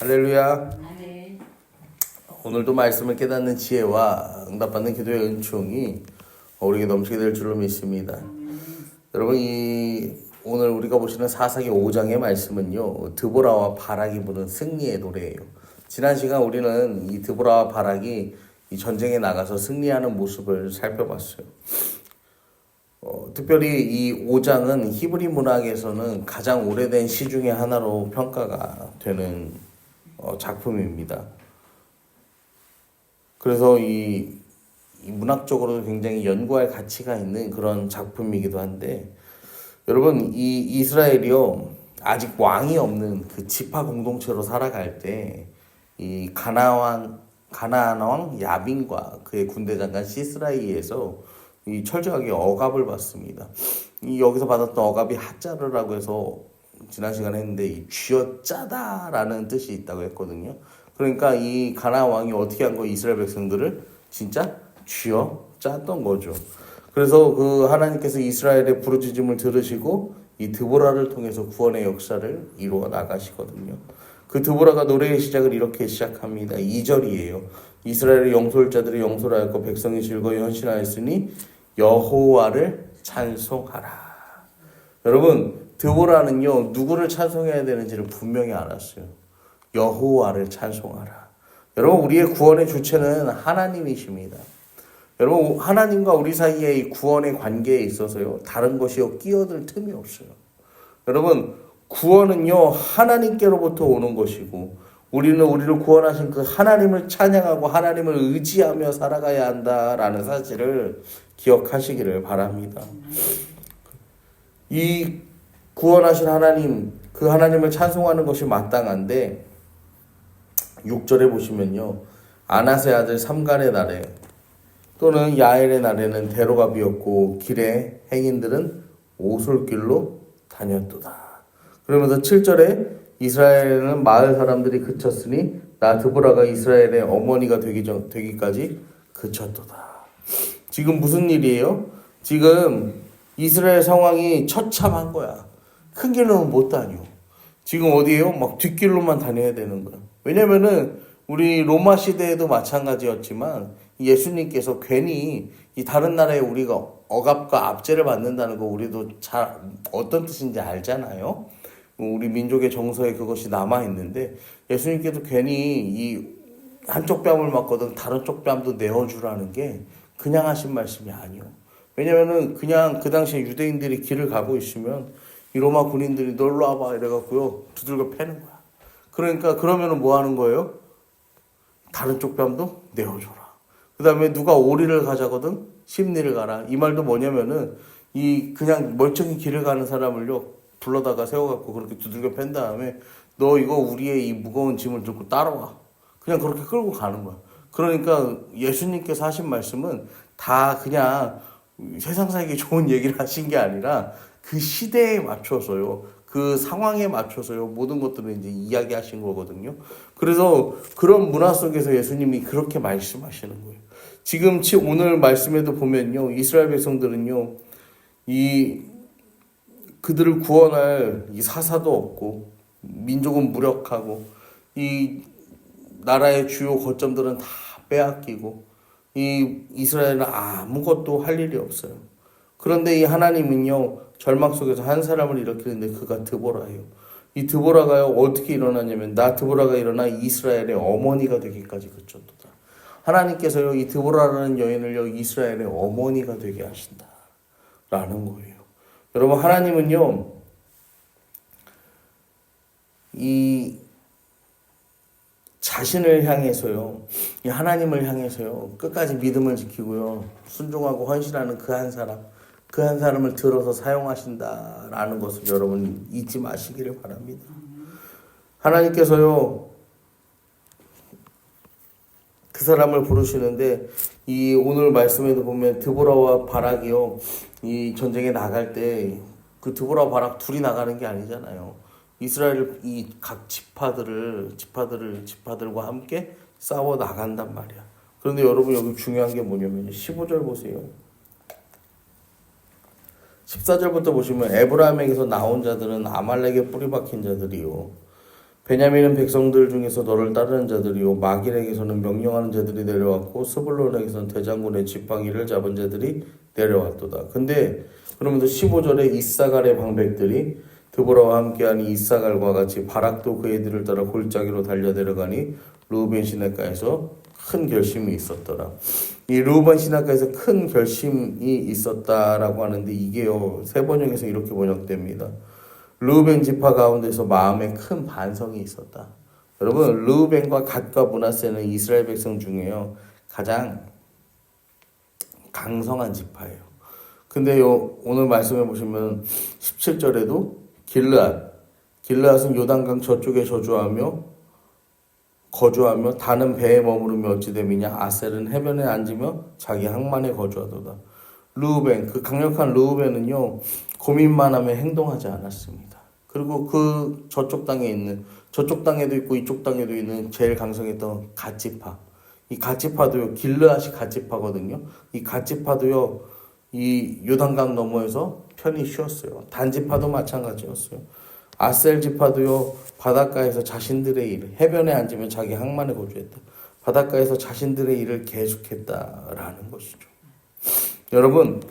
할렐루야. 아멘. 오늘도 말씀을 깨닫는 지혜와 응답받는 기도의 은총이 우리에게 넘치게 될 줄로 믿습니다. 여러분 이 오늘 우리가 보시는 사사기 5장의 말씀은요 드보라와 바락이 부른 승리의 노래예요. 지난 시간 우리는 이 드보라와 바락이 이 전쟁에 나가서 승리하는 모습을 살펴봤어요. 어, 특별히 이 5장은 히브리 문학에서는 가장 오래된 시 중에 하나로 평가가 되는 어, 작품입니다. 그래서 이, 이 문학적으로도 굉장히 연구할 가치가 있는 그런 작품이기도 한데 여러분 이 이스라엘이요 아직 왕이 없는 그 지파 공동체로 살아갈 때 이 가나안 가나안 왕 야빈과 그의 군대 장관 시스라이에서 이 철저하게 억압을 받습니다. 이 여기서 받았던 억압이 하자르라고 해서 지난 시간에 했는데 이 쥐어짜다라는 뜻이 있다고 했거든요. 그러니까 이 가나안 왕이 어떻게 한 거 이스라엘 백성들을 진짜 쥐어 짰던 거죠. 그래서 그 하나님께서 이스라엘의 부르짖음을 들으시고 이 드보라를 통해서 구원의 역사를 이루어 나가시거든요. 그 드보라가 노래의 시작을 이렇게 시작합니다. 2절이에요. 이스라엘의 영솔 자들이 영솔하였고 백성이 즐거이 헌신하였으니 여호와를 찬송하라. 여러분 드보라는요 누구를 찬송해야 되는지를 분명히 알았어요. 여호와를 찬송하라. 여러분 우리의 구원의 주체는 하나님이십니다. 여러분 하나님과 우리 사이의 이 구원의 관계에 있어서요 다른 것이요 끼어들 틈이 없어요. 여러분 구원은요 하나님께로부터 오는 것이고 우리는 우리를 구원하신 그 하나님을 찬양하고 하나님을 의지하며 살아가야 한다라는 사실을 기억하시기를 바랍니다. 이 구원하신 하나님 그 하나님을 찬송하는 것이 마땅한데 6절에 보시면요 아나세 아들 삼갈의 날에 또는 야엘의 날에는 대로가 비었고 길에 행인들은 오솔길로 다녔도다. 그러면서 7절에 이스라엘에는 마을 사람들이 그쳤으니 나 드보라가 이스라엘의 어머니가 되기 전, 되기까지 그쳤도다. 지금 무슨 일이에요? 지금 이스라엘 상황이 처참한 거야. 큰 길로는 못 다녀. 지금 어디에요? 막 뒷길로만 다녀야 되는 거야. 왜냐면은 우리 로마 시대에도 마찬가지였지만 예수님께서 괜히 이 다른 나라에 우리가 억압과 압제를 받는다는 거 우리도 잘 어떤 뜻인지 알잖아요. 우리 민족의 정서에 그것이 남아 있는데 예수님께서 괜히 이 한쪽 뺨을 맞거든 다른 쪽 뺨도 내어주라는 게 그냥 하신 말씀이 아니요. 왜냐면은 그냥 그 당시에 유대인들이 길을 가고 있으면 이 로마 군인들이 놀러 와봐 이래갖고요 두들겨 패는 거야. 그러니까 그러면은 뭐 하는 거예요? 다른 쪽 뺨도 내어줘라. 그 다음에 누가 오리를 가자거든 심리를 가라. 이 말도 뭐냐면은 이 그냥 멀쩡히 길을 가는 사람을요 불러다가 세워갖고 그렇게 두들겨 팬 다음에 너 이거 우리의 이 무거운 짐을 들고 따라와. 그냥 그렇게 끌고 가는 거야. 그러니까 예수님께서 하신 말씀은 다 그냥 세상 살기 좋은 얘기를 하신 게 아니라 그 시대에 맞춰서요. 그 상황에 맞춰서요. 모든 것들을 이제 이야기하신 거거든요. 그래서 그런 문화 속에서 예수님이 그렇게 말씀하시는 거예요. 지금 오늘 말씀에도 보면요. 이스라엘 백성들은요. 이 그들을 구원할 이 사사도 없고 민족은 무력하고 이 나라의 주요 거점들은 다 빼앗기고 이 이스라엘은 아무것도 할 일이 없어요. 그런데 이 하나님은요 절망 속에서 한 사람을 일으키는데 그가 드보라예요. 이 드보라가요 어떻게 일어나냐면 나 드보라가 일어나 이스라엘의 어머니가 되기까지 그쳤도다. 하나님께서요 이 드보라라는 여인을요 이스라엘의 어머니가 되게 하신다 라는 거예요. 여러분 하나님은요 이 자신을 향해서요 이 하나님을 향해서요 끝까지 믿음을 지키고요 순종하고 헌신하는 그 한 사람 그 한 사람을 들어서 사용하신다라는 것을 여러분 잊지 마시기를 바랍니다. 하나님께서요 그 사람을 부르시는데 이 오늘 말씀에도 보면 드보라와 바락이요 이 전쟁에 나갈 때 그 드보라 바락 둘이 나가는 게 아니잖아요. 이스라엘 이 각 지파들을 지파들을 지파들과 함께 싸워 나간단 말이야. 그런데 여러분 여기 중요한 게 뭐냐면 15절 보세요. 14절부터 보시면 에브라임에게서 나온 자들은 아말렉에 뿌리 박힌 자들이요. 베냐민은 백성들 중에서 너를 따르는 자들이요 마길에게서는 명령하는 자들이 내려왔고 스불론에게서는 대장군의 지팡이를 잡은 자들이 내려왔도다. 근데 그러면서 15절에 이사갈의 방백들이 드보라와 함께하니 이사갈과 같이 바락도 그 애들을 따라 골짜기로 달려 내려가니 루벤 시내가에서 큰 결심이 있었더라. 이 루벤 시내가에서 큰 결심이 있었다라고 하는데 이게요 세 번역에서 이렇게 번역됩니다. 루벤 지파 가운데서 마음에 큰 반성이 있었다. 여러분 루벤과 갓과 문하세는 이스라엘 백성 중에요 가장 강성한 지파예요. 근데요 오늘 말씀해 보시면 17절에도 길르앗 길르앗은 요단강 저쪽에 저주하며 거주하며 다는 배에 머무르며 어찌 됨이냐 아셀은 해변에 앉으며 자기 항만에 거주하도다. 루벤 그 강력한 루벤은요 고민만 하며 행동하지 않았습니다. 그리고 그 저쪽 땅에 있는 저쪽 땅에도 있고 이쪽 땅에도 있는 제일 강성했던 갓지파 이 갓지파도요 길르앗이 갓지파거든요. 이 갓지파도요 이 요단강 너머에서 편히 쉬었어요. 단지파도 마찬가지였어요. 아셀 지파도요 바닷가에서 자신들의 일 해변에 앉으면 자기 항만에 거주했다. 바닷가에서 자신들의 일을 계속했다라는 것이죠. 여러분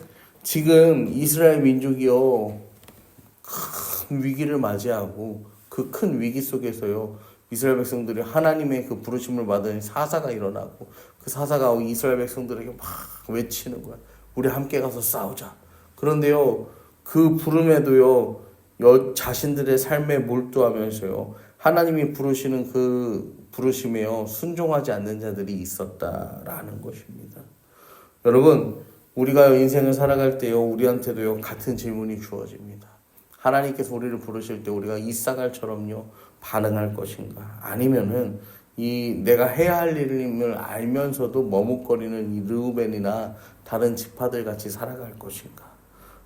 지금 이스라엘 민족이요 큰 위기를 맞이하고 그 큰 위기 속에서요 이스라엘 백성들이 하나님의 그 부르심을 받은 사사가 일어나고 그 사사가 이스라엘 백성들에게 막 외치는 거야. 우리 함께 가서 싸우자. 그런데요 그 부름에도요 여 자신들의 삶에 몰두하면서요 하나님이 부르시는 그 부르심에요 순종하지 않는 자들이 있었다라는 것입니다. 여러분 우리가 인생을 살아갈 때요 우리한테도요 같은 질문이 주어집니다. 하나님께서 우리를 부르실 때 우리가 이사갈처럼요 반응할 것인가 아니면은 이 내가 해야 할 일임을 알면서도 머뭇거리는 이 르우벤이나 다른 지파들 같이 살아갈 것인가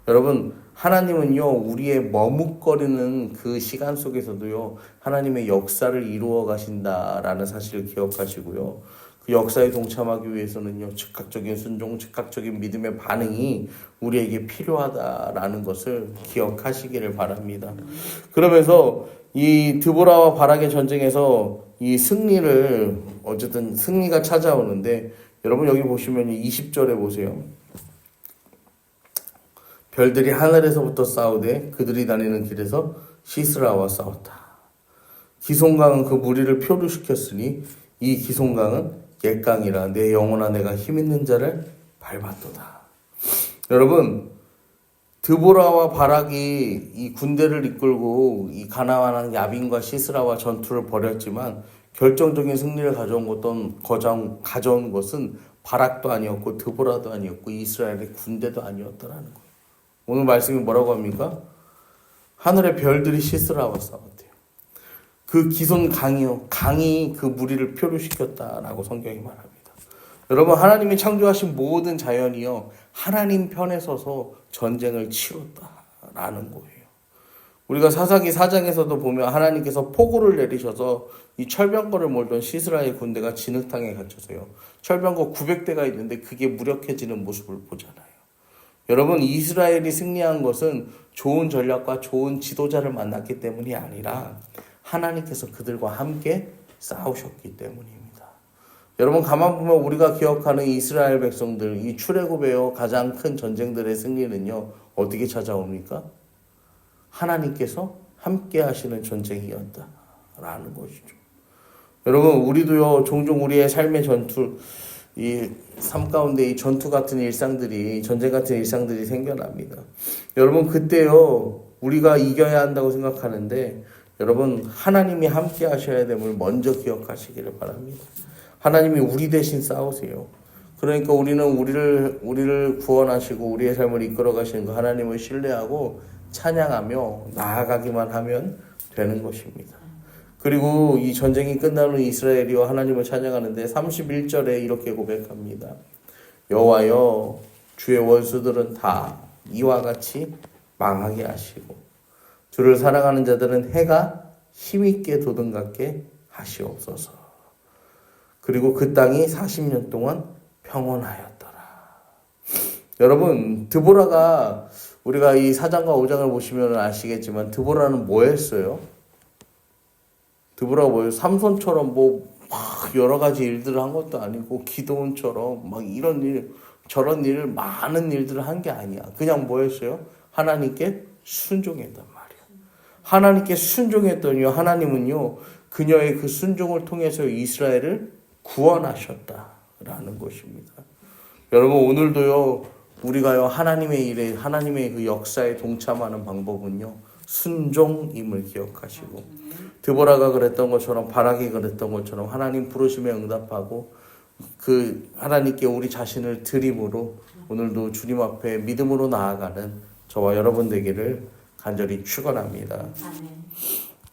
여러분 하나님은요 우리의 머뭇거리는 그 시간 속에서도요 하나님의 역사를 이루어 가신다라는 사실을 기억하시고요 그 역사에 동참하기 위해서는요 즉각적인 순종, 즉각적인 믿음의 반응이 우리에게 필요하다라는 것을 기억하시기를 바랍니다. 그러면서 이 드보라와 바락의 전쟁에서 이 승리를 어쨌든 승리가 찾아오는데 여러분 여기 보시면 20절에 보세요. 별들이 하늘에서부터 싸우되 그들이 다니는 길에서 시스라와 싸웠다. 기송강은 그 무리를 표류시켰으니 이 기송강은 옛강이라 내 영혼아 내가 힘 있는 자를 밟았도다. 여러분 드보라와 바락이 이 군대를 이끌고 이 가나안한 야빈과 시스라와 전투를 벌였지만 결정적인 승리를 가져온 것은 거장 가져온 것은 바락도 아니었고 드보라도 아니었고 이스라엘의 군대도 아니었더라는 거예요. 오늘 말씀이 뭐라고 합니까? 하늘의 별들이 시스라와 싸웠대요. 그 기손 강이요. 강이 그 무리를 표류시켰다라고 성경이 말합니다. 여러분, 하나님이 창조하신 모든 자연이요. 하나님 편에 서서 전쟁을 치렀다라는 거예요. 우리가 사사기 4장에서도 보면 하나님께서 폭우를 내리셔서 이 철병거를 몰던 시스라의 군대가 진흙탕에 갇혀서요. 철병거 900대가 있는데 그게 무력해지는 모습을 보잖아요. 여러분, 이스라엘이 승리한 것은 좋은 전략과 좋은 지도자를 만났기 때문이 아니라 하나님께서 그들과 함께 싸우셨기 때문입니다. 여러분, 가만 보면 우리가 기억하는 이스라엘 백성들, 이 출애굽에요 가장 큰 전쟁들의 승리는요, 어떻게 찾아옵니까? 하나님께서 함께 하시는 전쟁이었다라는 것이죠. 여러분, 우리도요, 종종 우리의 삶의 전투, 이 삶 가운데 이 전투 같은 일상들이 전쟁 같은 일상들이 생겨납니다. 여러분 그때요 우리가 이겨야 한다고 생각하는데 여러분 하나님이 함께 하셔야 됨을 먼저 기억하시기를 바랍니다. 하나님이 우리 대신 싸우세요. 그러니까 우리는 우리를 우리를 구원하시고 우리의 삶을 이끌어 가시는 그 하나님을 신뢰하고 찬양하며 나아가기만 하면 되는 것입니다. 그리고 이 전쟁이 끝난 후 이스라엘이와 하나님을 찬양하는데 31절에 이렇게 고백합니다. 여호와여 주의 원수들은 다 이와 같이 망하게 하시고 주를 사랑하는 자들은 해가 힘있게 도든갑게 하시옵소서. 그리고 그 땅이 40년 동안 평온하였더라. 여러분, 드보라가 우리가 이 4장과 5장을 보시면 아시겠지만 드보라는 뭐 했어요? 뭐예요? 삼손처럼 뭐 막 여러 가지 일들을 한 것도 아니고 기도원처럼 막 이런 일 저런 일을 많은 일들을 한 게 아니야. 그냥 뭐였어요? 하나님께 순종했단 말이야. 하나님께 순종했더니 하나님은요 그녀의 그 순종을 통해서 이스라엘을 구원하셨다라는 것입니다. 여러분 오늘도요 우리가요 하나님의 일에 하나님의 그 역사에 동참하는 방법은요 순종임을 기억하시고 드보라가 그랬던 것처럼 바락이 그랬던 것처럼 하나님 부르심에 응답하고 그 하나님께 우리 자신을 드림으로 오늘도 주님 앞에 믿음으로 나아가는 저와 여러분 되기를 간절히 축원합니다. 아멘.